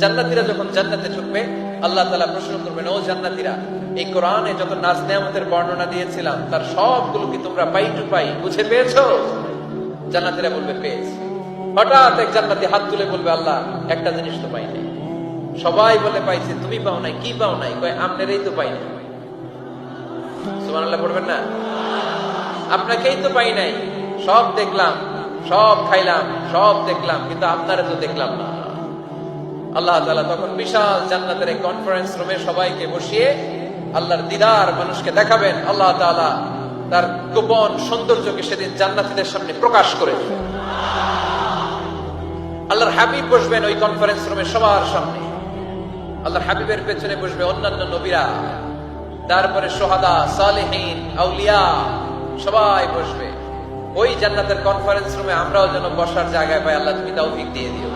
জান্নাতিরা যখন জান্নাতে ঢুকবে, আল্লাহ তালা প্রশ্ন করবেন, ও জান্নাতিরা, এই কোরআনে যত নাজ নেয়ামতের বর্ণনা দিয়েছিলাম, তার সবগুলো কি তোমরা পাই টু পাই বুঝে পেয়েছ? জান্নাতিরা বলবে, পেয়েছি। হঠাৎ এক জান্নাতি হাত তুলে বলবে, আল্লাহ, একটা জিনিস তো পাই নাই। সবাই বলে, পাইছে, তুমি পাও নাই, কি পাও নাই? কয়, আমনেরই তো পাই নাই। সুবহানাল্লাহ পড়বেন না? আপনাকেই তো পাই নাই। সব দেখলাম, সব খাইলাম, সব দেখলাম, কিন্তু আপনারা তো দেখলাম না। আল্লাহ তাআলা তখন বিশাল জান্নাতের এই কনফারেন্স রুমে সবাইকে বসিয়ে আল্লাহর দিদার মানুষকে দেখাবেন। আল্লাহ তাআলা তার গোপন সৌন্দর্যকে সেদিন জান্নাতীদের সামনে প্রকাশ করে আল্লাহর হাবিব বসবেন ওই কনফারেন্স রুমে সবার সামনে। আল্লাহর হাবিবের পেছনে বসবে অন্যান্য নবীরা। তারপরে সোহাদা, সালেহীন, আউলিয়া সবাই বসবে। ওই জান্নাতের কনফারেন্স রুমে আমরাও যেন বসার জায়গায় পাই, আল্লাহ তুমি তৌফিক দিয়ে দিও।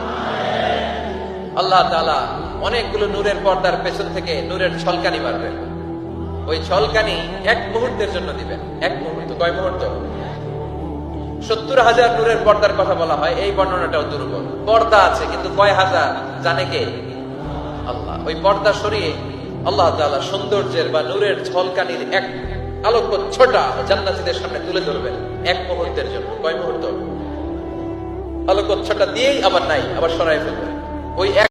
আল্লাহ তাআলা অনেকগুলো নূরের পর্দার পেছন থেকে নূরের ছলকানি মারবেন। ওই ছলকানি এক মুহূর্তের জন্য দিবেন। এক মুহূর্ত, কয় মুহূর্ত? সত্তর হাজার নূরের পর্দার কথা বলা হয়, এই বর্ণনাটাও দুর্বল। পর্দা আছে, কিন্তু কয় হাজার? জানে কে? আল্লাহ। ওই পর্দা সরিয়ে আল্লাহ তাআলা সৌন্দর্যের বা নূরের ঝলকানির এক আলোক ছোটা জান্নাতীদের সামনে তুলে ধরবেন, এক মুহূর্তের জন্য। কয় মুহূর্ত? আলোক ছোটা দিয়েই আবার নাই, আবার সরাই ফেলবেন। ওই এক